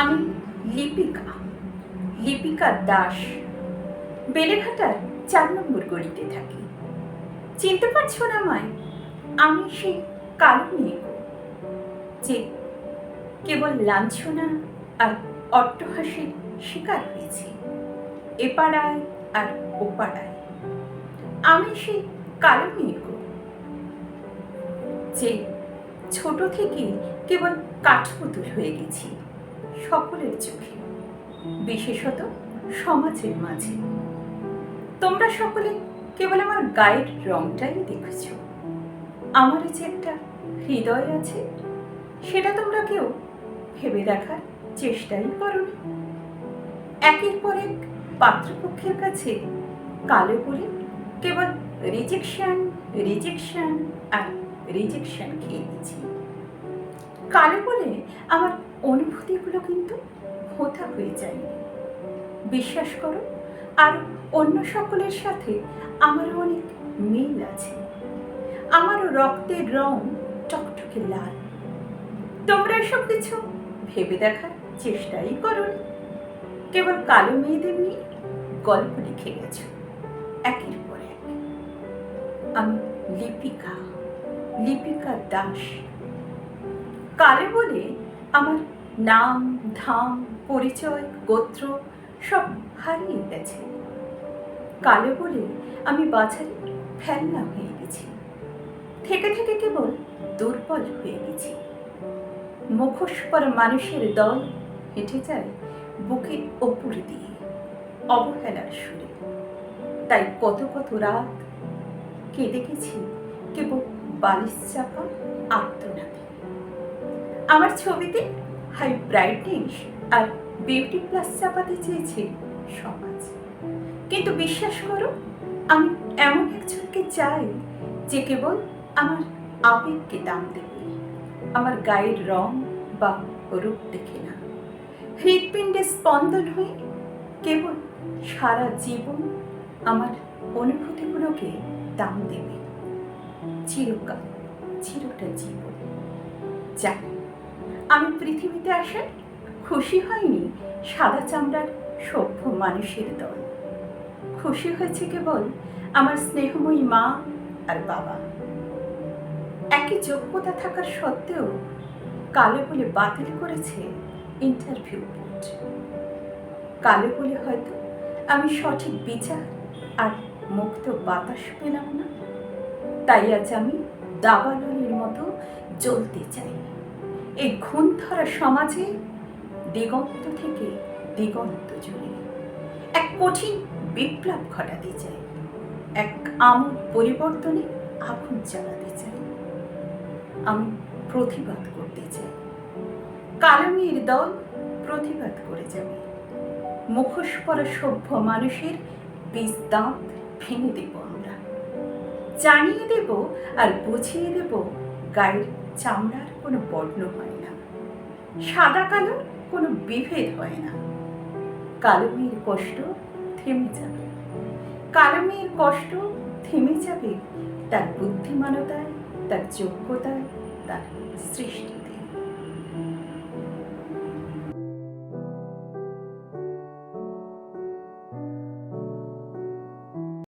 আমি লিপিকা লিপিকা দাস বেলেঘাটার চার নম্বর গলিতে থাকি। চিনতে পারছ না আমায়? আমি সেই কালো মেয়ে যে কেবল লাঞ্ছনা আর অট্টহাসির শিকার হয়েছি এ পাড়ায় আর ও পাড়ায় আমি সেই কালো মেয়ে যে ছোট থেকে কেবল কাঠপুতুল হয়ে গেছি। সকলের চোখে, বিশেষত সমাজের মাঝে। তোমরা সকলে কেবল আমার গায়ের রংটাই দেখেছ। আমার যে একটা হৃদয় আছে, সেটা তোমরা কেউ ভেবে দেখার চেষ্টাই করনি। একের পর এক পাত্রপক্ষের কাছে কালো বলে কেবল রিজেকশন রিজেকশন আর রিজেকশন খেয়ে গেছি কালো বলে আমার অনুভূতিগুলো কিন্তু হোতা হয়ে যায়। বিশ্বাস করো, আর অন্য সকলের সাথে আমারও অনেক মিল আছে। আমারও রক্তের রং টকটকে লাল। তোমরা এসব কিছু ভেবে দেখার চেষ্টাই করো কেবল কালো মেয়েদের নিয়ে গল্প লিখে গেছো, একের পর এক। আমি লিপিকা লিপিকা দাস। কালে বলে আমার নাম, ধাম, পরিচয়, গোত্র সব হারিয়ে গেছে। কালো বলে আমি বাজারে ফেলনা হয়ে গেছি। থেকে থেকে কেবল দুর্বল হয়ে গেছি। মুখোশ পর মানুষের দল হেঁটে যায় বুকের ওপর দিয়ে, অবহেলার সুরে। তাই কত কত রাত কেঁদে গেছি কেবল বালিশ চাপা আত্মনাথে আমার ছবিতে হাই ব্রাইটনেস আর বিউটি প্লাস চাপাতে চেয়েছে সমাজ। কিন্তু বিশ্বাস করো, আমি এমন একজনকে চাই যে কেবল আমার আবেগকে দাম দেবে, আমার গায়ের রং বা রূপ দেখে না। হৃৎপিণ্ডে স্পন্দন হয়ে কেবল সারা জীবন আমার অনুভূতিগুলোকে দাম দেবে। চিরকাল, চিরটা জীবন। যাক। আমি পৃথিবীতে আসার খুশি হয়নি সাদা চামড়ার সভ্য মানুষের দল। খুশি হয়েছে কেবল আমার স্নেহময়ী মা আর বাবা। একই যোগ্যতা থাকার সত্ত্বেও কালো বলে বাতিল করেছে ইন্টারভিউ বোর্ড কালো বলে হয়তো আমি সঠিক বিচার আর মুক্ত বাতাস পেলাম না। তাই আজ আমি দাবানলের মতো জ্বলতে চাই। এই ঘুণ ধরা সমাজে দিগন্ত থেকে দিগন্ত জুড়ে। এক কঠিন বিপ্লব ঘটাতে চাই এক আমূল পরিবর্তনে আগুন জ্বালাতে চাই আমি প্রতিবাদ করতে চাই। কালমের দল প্রতিবাদ করে যাবে। মুখোশ পরা সভ্য মানুষের বীজ দাঁত ভেঙে দেব আমরা। জানিয়ে দেব আর বুঝিয়ে দেব গায়ের চামড়ার কোনো বর্ণ হয় না। সাদা কালো কোনো বিভেদ হয় না। কালো মেয়ের কষ্ট থেমে যাবে। কালো মেয়ের কষ্ট থেমে যাবে তার বুদ্ধিমানতায়, তার যোগ্যতায়, তার সৃষ্টি।